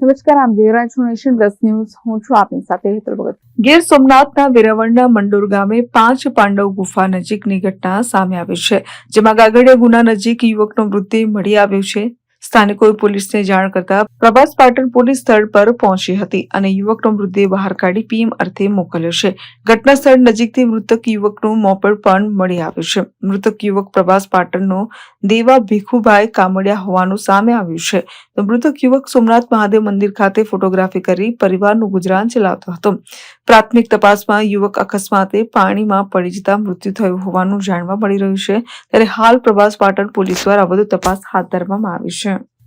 નમસ્કાર, આમ Devraj nation plus news. હું છું આપની સાથે હેતલ ભગત. ગીર સોમનાથના વેરાવળના મંડોર ગામે પાંચ પાંડવ ગુફા નજીકની ઘટના સામે આવી છે, જેમાં ગાગડિયા ગુના નજીક યુવકનો મૃતદેહ મળી આવ્યો છે. સ્થાનિકોએ પોલીસને જાણ કરતા પ્રભાસ પાટણ પોલીસ સ્થળ પર પહોંચી હતી અને યુવકનો મૃતદેહ બહાર કાઢી પીએમ અર્થે મોકલ્યો છે. ઘટના સ્થળ નજીકથી મૃતક યુવકનું મોપેડ પણ મળી આવ્યું છે. મૃતક યુવક પ્રભાસ પાટણનો દેવા ભીખુભાઈ કામડિયા હોવાનું સામે આવ્યું છે. તો મૃતક યુવક સોમનાથ મહાદેવ મંદિર ખાતે ફોટોગ્રાફી કરી પરિવારનું ગુજરાન ચલાવતો હતો. પ્રાથમિક તપાસમાં યુવક અકસ્માતે પાણીમાં પડી જતા મૃત્યુ થયું હોવાનું જાણવા મળી રહ્યું છે. ત્યારે હાલ પ્રભાસ પાટણ પોલીસ દ્વારા વધુ તપાસ હાથ ધરવામાં આવી છે.